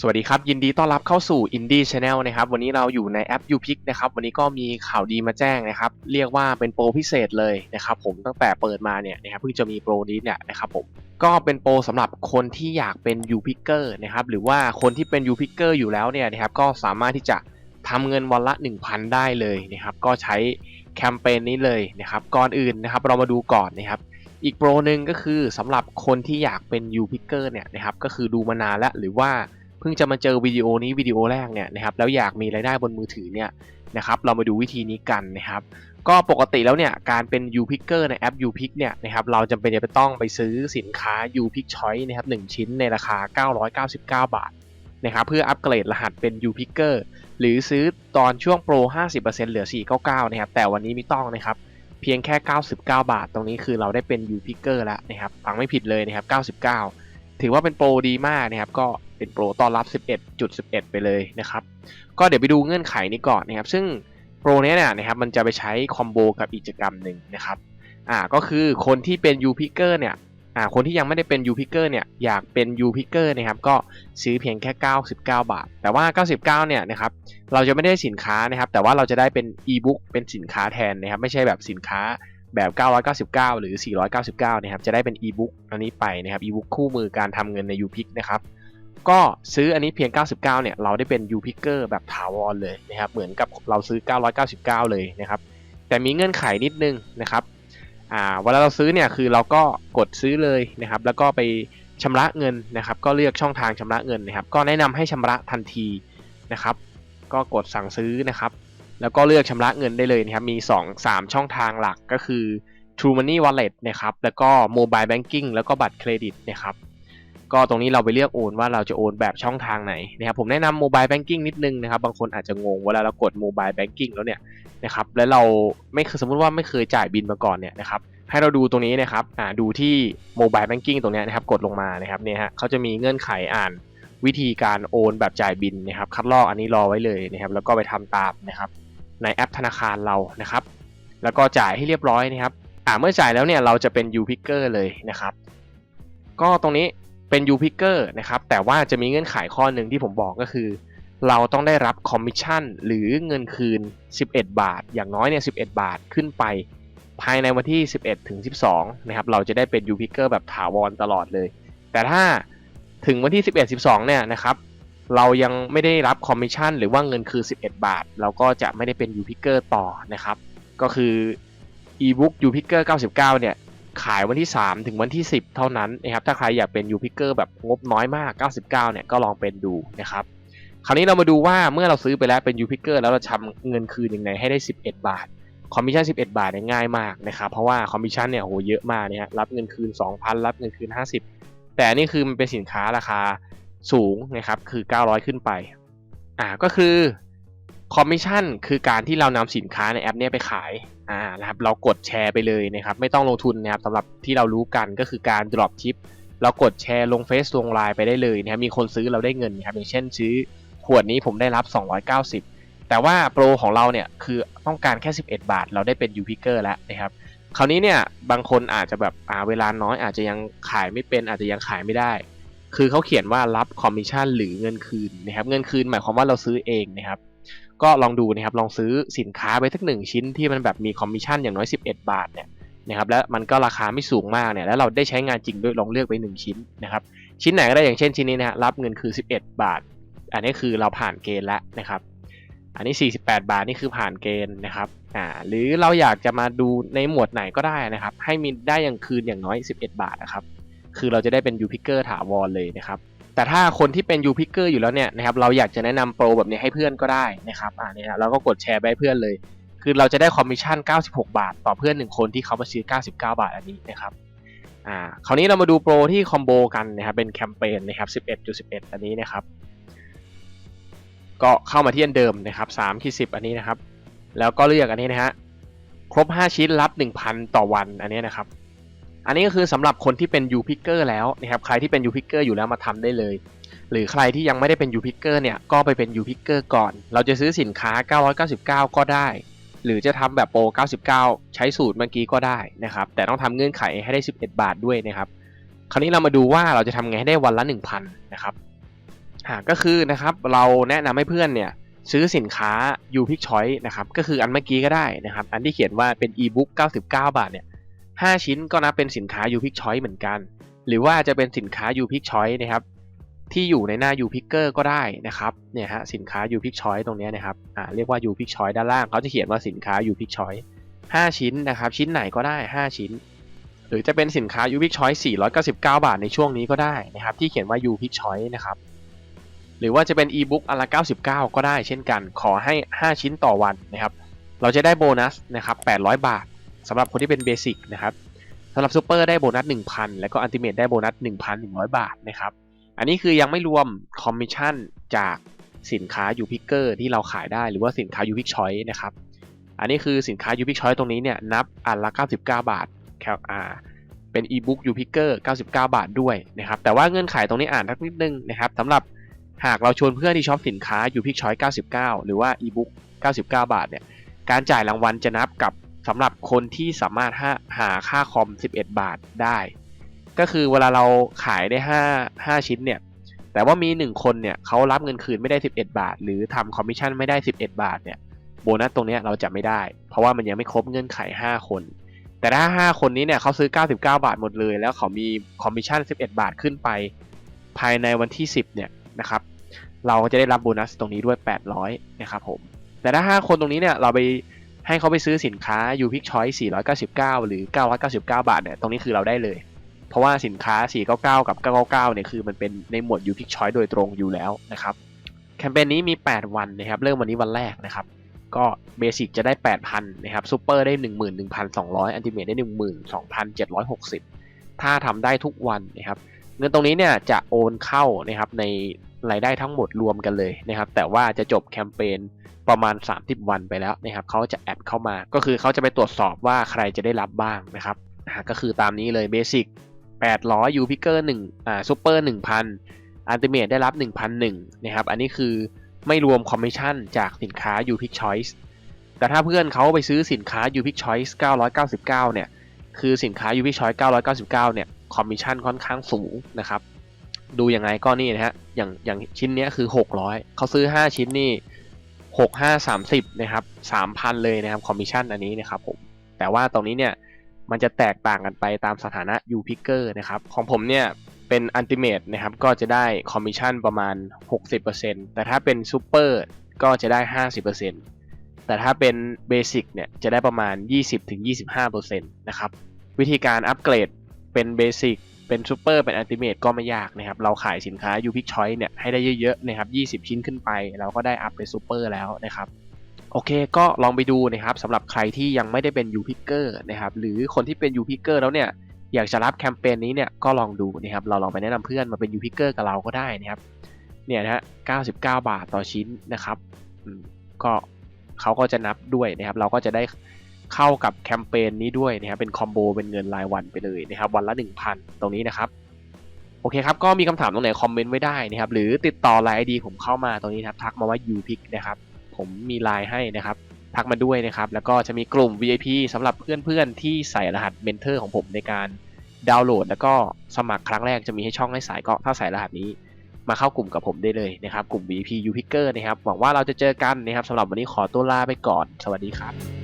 สวัสดีครับ ยินดีต้อนรับเข้าสู่ Indie Channel นะครับ วันนี้เราอยู่ในแอป u p i c นะครับ วันนี้ก็มีข่าวดีมาแจ้งนะครับ เรียกว่าเป็นโปรพิเศษเลยนะครับผมตั้งแต่เปิดมาเนี่ยนะครับเพิ่งจะมีโปรนี้เนี่ยนะครับผมก็เป็นโปรสำหรับคนที่อยากเป็น UPicker นะครับหรือว่าคนที่เป็น UPicker อยู่แล้วเนี่ยนะครับก็สามารถที่จะทำเงินวันละ 1,000 ได้เลยนะครับก็ใช้แคมเปญนี้เลยนะครับก่อนอื่นนะครับเรามาดูก่อนนะครับอีกโปรหนึ่งก็คือสำหรับคนที่อยากเป็น UPicker เนี่ยนะครับก็คือดูมานานแล้วหรือว่า เพิ่งจะมาเจอวิดีโอนี้วิดีโอแรกเนี่ยนะครับแล้วอยากมีรายได้บนมือถือเนี่ยนะครับเรามาดูวิธีนี้กันนะครับ ก็ปกติแล้วเนี่ยการเป็น UPicker ในแอป UPick เนี่ยนะครับเราจำเป็นจะต้องไปซื้อสินค้า UPick Choice นะครับ1ชิ้นในราคา 999 บาทนะครับเพื่ออัปเกรดรหัสเป็น UPicker หรือซื้อตอนช่วงโปร 50%เหลือ 499 นะครับแต่วันนี้ไม่ต้องนะครับเพียงแค่ 99 บาท ตรงนี้คือเราได้เป็น UPicker แล้วนะครับฟังไม่ผิดเลยนะครับ 99 ถือว่าเป็นโปรดีมากนะครับก็ เป็นโปรต้อนรับ 11.11 ไปเลยนะครับ ก็เดี๋ยวไปดูเงื่อนไขนี้ก่อนนะครับ ซึ่งโปรนี้เนี่ยนะครับมันจะไปใช้คอมโบกับกิจกรรมหนึ่งนะครับ อ่าก็คือคนที่เป็น UPicker เนี่ย อ่าคนที่ยังไม่ได้เป็น UPicker เนี่ยอยากเป็น UPicker นะครับก็ซื้อเพียงแค่ 99 บาท แต่ว่า 99 เนี่ยนะครับเราจะไม่ได้สินค้านะครับ แต่ว่าเราจะได้เป็น e-book เป็นสินค้าแทนนะครับ ไม่ใช่แบบสินค้าแบบ 999 หรือ 499 นะครับ จะได้เป็น e-book อันนี้ไปนะครับ e-book คู่มือการทำเงินใน UPick นะครับ ก็ซื้ออันนี้เพียง 99 เนี่ย เราได้เป็น UPicker แบบถาวรเลยนะครับ เหมือนกับเราซื้อ 999 เลยนะครับ แต่มีเงื่อนไขนิดนึงนะครับ อ่า เวลาเราซื้อเนี่ย คือเราก็กดซื้อเลยนะครับ แล้วก็ไปชำระเงินนะครับ ก็เลือกช่องทางชำระเงินนะครับ ก็แนะนำให้ชำระทันทีนะครับ ก็กดสั่งซื้อนะครับ แล้วก็เลือกชำระเงินได้เลยนะครับ มี 2 3 ช่องทางหลักก็คือ True Money Wallet นะครับ แล้วก็ Mobile Banking แล้วก็บัตรเครดิตนะครับ ก็ตรงนี้เราไปเลือกโอนว่าเราจะโอนแบบช่องทางไหนนะครับผมแนะนำ Mobile Banking นิดนึงนะครับบางคนอาจจะงงเวลาเรากด Mobile Banking แล้วเนี่ยนะครับแล้วเราไม่เคยสมมติว่าไม่เคยจ่ายบินมาก่อนเนี่ยนะครับให้เราดูตรงนี้นะครับอ่าดูที่ Mobile Banking ตรงนี้นะครับกดลงมานะครับเนี่ยฮะเขาจะมีเงื่อนไขอ่านวิธีการโอนแบบจ่ายบินนะครับคัดลอกอันนี้รอไว้เลยนะครับแล้วก็ไปทำตามนะครับในแอปธนาคารเรานะครับ แล้วก็จ่ายให้เรียบร้อยนะครับอ่าเมื่อจ่ายแล้วเนี่ยเราจะเป็น UPicker เลยนะครับ ก็ตรงนี้ เป็น UPicker นะครับแต่ว่าจะมีเงื่อนไขข้อหนึ่งที่ผมบอกก็คือ เราต้องได้รับคอมมิชชั่นหรือเงินคืน 11 บาท อย่างน้อยเนี่ย11 บาทขึ้นไป ภายในวันที่ 11 ถึง 12 นะครับ เราจะได้เป็น UPicker แบบถาวรตลอดเลย แต่ถ้าถึงวันที่ 11 12 เนี่ยนะครับเรายังไม่ได้รับคอมมิชชั่นหรือว่าเงินคือ 11 บาท เราก็จะไม่ได้เป็น UPicker ต่อนะครับ ก็คือ ebook UPicker 99 เนี่ย ขายวันที่ 3 ถึงวันที่ 10 เท่านั้นนะครับถ้าใครอยากเป็น UPicker แบบงบน้อยมาก 99 เนี่ยก็ลองเป็นดูนะครับคราวนี้เรามาดูว่าเมื่อเราซื้อไปแล้วเป็น UPicker แล้วเราทำเงินคืนยังไงให้ได้ 11 บาทคอมมิชชั่น 11 บาทเนี่ยง่ายมากนะครับเพราะว่าคอมมิชชั่นเนี่ยโหเยอะมากเนี่ยรับเงินคืน 2,000 รับเงินคืน 50 แต่นนี่คือมันเป็นสินค้าราคาสูงนะครับคือ 900 ขึ้นไปอ่าก็คือคอมมิชชั่นคือการที่เรานำสินค้าในแอปเนี้ยไปขาย อ่านะครับเรากดแชร์ไปเลยนะครับไม่ต้องลงทุนนะครับสำหรับที่เรารู้กันก็คือการ drop ship เรากดแชร์ลงเฟซลงไลน์ไปได้เลยนะครับมีคนซื้อเราได้เงินนะครับอย่างเช่นซื้อขวดนี้ผมได้รับ 290 แต่ว่าโปรของเราเนี่ยคือต้องการแค่ 11 บาท เราได้เป็น UPicker แล้วนะครับคราวนี้เนี่ยบางคนอาจจะแบบอ่าเวลาน้อยอาจจะยังขายไม่เป็นอาจจะยังขายไม่ได้ คือเขาเขียนว่ารับคอมมิชชั่นหรือเงินคืนนะครับเงินคืนหมายความว่าเราซื้อเองนะครับ ก็ลองดูนะครับลองซื้อสินค้าไปสักหนึ่งชิ้นที่มันแบบมีคอมมิชชั่นอย่างน้อย 11 บาทเนี่ยนะครับแล้วมันก็ราคาไม่สูงมากเนี่ยแล้วเราได้ใช้งานจริงด้วยลองเลือกไป 1 ชิ้นนะครับชิ้นไหนก็ได้อย่างเช่นชิ้นนี้นะฮะรับเงินคือ 11 บาท อันนี้คือเราผ่านเกณฑ์แล้วนะครับอันนี้ 48 บาทนี่คือผ่านเกณฑ์นะครับอ่าหรือเราอยากจะมาดูในหมวดไหนก็ได้นะครับให้มีได้อย่างคืนอย่างน้อย 11 บาทนะครับคือเราจะได้เป็น UPicker ถาวรเลยนะครับ แต่ถ้าคนที่เป็น UPicker อยู่แล้วเนี่ยนะครับเราอยากจะแนะนำโปรแบบนี้ให้เพื่อนก็ได้นะครับอ่าเนี่ยเราก็กดแชร์ไปให้เพื่อนเลย คือเราจะได้คอมมิชชั่น 96 บาท ต่อเพื่อน 1 คนที่เขามาซื้อ 99 บาทอันนี้นะครับอ่าคราวนี้เรามาดูโปรที่คอมโบกันนะครับเป็นแคมเปญนะครับ 11.11 อันนี้นะครับ ก็เข้ามาที่อันเดิมนะครับ3ที่10 อันนี้นะครับ แล้วก็เลือกอันนี้นะฮะครบ 5 ชิ้นรับ 1,000 ต่อวันอันนี้นะครับ อันนี้ก็คือสำหรับคนที่เป็น UPicker แล้วนะครับใครที่เป็น UPicker อร์อยู่แล้วมาทำได้เลย หรือใครที่ยังไม่ได้เป็น UPicker เนี่ยก็ไปเป็น UPicker ก่อน เราจะซื้อสินค้า 999 ก็ได้ หรือจะทำแบบโปร99 ใช้สูตรเมื่อกี้ก็ได้นะครับแต่ต้องทำเงื่อนไขให้ได้ 11 บาทด้วยนะครับคราวนี้เรามาดูว่าเราจะทำไงให้ได้วันละ 1,000นะครับอ่าก็คือนะครับเราแนะนำให้เพื่อนเนี่ยซื้อสินค้า u p i c Choice นะครับก็คืออันเมื่อกี้ก็ได้นะครับอันที่เขียนว่าเป็น e-book 99 บาทเนี่ย 5 ชิ้นก็นับเป็นสินค้า u p i c Choice เหมือนกัน หรือว่าจะเป็นสินค้า u p i c Choice นะครับที่อยู่ในหน้า u p i c k e r ก็ได้นะครับเนี่ยฮะสินค้า u p i c Choice ตรงนี้นะครับอ่าเรียกว่า u p i c Choice ด้านล่างเขาจะเขียนว่าสินค้า u p i c Choice 5 ชิ้นนะครับชิ้นไหนก็ได้ 5 ชิ้น หรือจะเป็นสินค้า u p i c Choice 499 บาทในช่วงนี้ก็ได้นะครับที่เขียนว่า u p i c Choice นะครับหรือว่าจะเป็น e-book อันละ99 ก็ได้เช่นกัน ขอให้ 5 ชิ้นต่อวันนะครับเราจะได้โบนัสนะครับ800 บาท สำหรับคนที่เป็นเบสิกนะครับสำหรับซูเปอร์ได้โบนัส 1,000 แล้วก็อันติเมทได้โบนัส 1,100 บาทนะครับ อันนี้คือยังไม่รวมคอมมิชชั่นจากสินค้า u p i c k e r ที่เราขายได้หรือว่าสินค้า u p i c Choice นะครับ อันนี้คือสินค้า u p i c Choice ตรงนี้เนี่ยนับอันละ 99 บาทครับอ่าเป็น e-book u p i c k e r 99 บาทด้วยนะครับ แต่ว่าเงื่อนไขตรงนี้อ่านทักนิดนึงนะครับสำหรับหากเราชวนเพื่อนที่ชอบสินค้า u p i c Choice 99 หรือว่า e-book 99 บาทเนี่ยการจ่ายรางวัลจะนับกับ สำหรับคนที่สามารถหาหาค่าคอม 11 บาทได้ ก็คือเวลาเราขายได้ 5 5 ชิ้นเนี่ย แต่ว่ามี 1 คนเนี่ยเขารับเงินคืนไม่ได้ 11 บาท หรือทำคอมมิชชั่นไม่ได้ 11 บาทเนี่ยโบนัสตรงนี้เราจะไม่ได้ เพราะว่ามันยังไม่ครบเงื่อนไข 5 คน แต่ถ้า 5 คนนี้เนี่ยเขาซื้อ 99 บาทหมดเลย แล้วเขามีคอมมิชชั่น 11 บาทขึ้นไป ภายในวันที่ 10 เนี่ยนะครับ เราก็จะได้รับโบนัสตรงนี้ด้วย 800 นะครับผม แต่ถ้า 5 คนตรงนี้เนี่ยเราไป ให้เขาไปซื้อสินค้า u p i c Choice 499 หรือ 999 บาทเนี่ยตรงนี้คือเราได้เลย เพราะว่าสินค้า 499 กับ 999 เนี่ยคือมันเป็นในหมวด u p i c Choice โดยตรงอยู่แล้วนะครับแคมเปญนี้มี 8 วันนะครับเริ่มวันนี้วันแรกนะครับก็เบสิกจะได้ 8,000 นะครับซูเปอร์ได้ 11,200 อันติเมทได้ 12,760 ถ้าทำได้ทุกวันนะครับ เงินตรงนี้เนี่ยจะโอนเข้านะครับใน รายได้ทั้งหมดรวมกันเลยนะครับ แต่ว่าจะจบแคมเปญประมาณ 30 วันไปแล้วนะครับเขาจะแอดเข้ามา ก็คือเขาจะไปตรวจสอบว่าใครจะได้รับบ้างนะครับก็คือตามนี้เลยเบสิก800ยูพิกเกอร์1อ่าซูเปอร์1,000อันติเมทได้รับ 1,001นะครับ อันนี้คือไม่รวมคอมมิชชั่นจากสินค้า u p i c Choice แต่ถ้าเพื่อนเขาไปซื้อสินค้า u p i c Choice 999 เนี่ย คือสินค้า u p i c Choice 999 เนี่ย คอมมิชชั่นค่อนข้างสูงนะครับ ดูยังไงก็นี่นะฮะอย่างอย่างชิ้นนี้คือ 600เขาซื้อ 5 ชิ้นนี่6 5 30นะครับ3,000 เลยนะครับคอมมิชชั่นอันนี้นะครับผมแต่ว่าตรงนี้เนี่ยมันจะแตกต่างกันไปตามสถานะ u p i c k e r นะครับของผมเนี่ยเป็นอันติเมตนะครับก็จะได้คอมมิชชั่นประมาณ 60%แต่ถ้าเป็นซูเปอร์ก็จะได้ 50%แต่ถ้าเป็นเบสิกเนี่ยจะได้ประมาณ 20-25%นะครับวิธีการอัปเกรดเป็นเบสิก เป็นซูเปอร์เป็นอัลติเมทก็ไม่ยากนะครับ เราขายสินค้า u p i c Choice เนี่ยให้ได้เยอะๆนะครับ20 ชิ้นขึ้นไป เราก็ได้อัพเป็นซูเปอร์แล้วนะครับโอเคก็ลองไปดูนะครับสำหรับใครที่ยังไม่ได้เป็น u p i c k e r นะครับหรือคนที่เป็น u p i c k e r แล้วเนี่ยอยากจะรับแคมเปญนี้เนี่ยก็ลองดูนะครับเราลองไปแนะนำเพื่อนมาเป็น u p i c k e r กับเราก็ได้นะครับเนี่ยนะฮะ99 บาทต่อชิ้นนะครับก็เขาก็จะนับด้วยนะครับ เราก็จะได้ เข้ากับแคมเปญนี้ด้วยนะครับเป็นคอมโบเป็นเงินรายวันไปเลยนะครับวันละ 1,000 ตรงนี้นะครับโอเคครับก็มีคำถามตรงไหนคอมเมนต์ไว้ได้นะครับหรือติดต่อไลน์ ID ผมเข้ามาตรงนี้นะครับทักมาว่า u p i c นะครับผมมีไลน์ให้นะครับทักมาด้วยนะครับแล้วก็จะมีกลุ่ม VIP สำหรับเพื่อนๆ ที่ใส่รหัสเมนเทอร์ของผมในการดาวน์โหลด แล้วก็สมัครครั้งแรกจะมีให้ช่องให้สายก็ถ้าใส่รหัสนี้มาเข้ากลุ่มกับผมได้เลยนะครับ กลุ่ม VIP U Picker นะครับ หวังว่าเราจะเจอกันนะครับสำหรับวันนี้ขอตัวลาไปก่อน สวัสดีครับ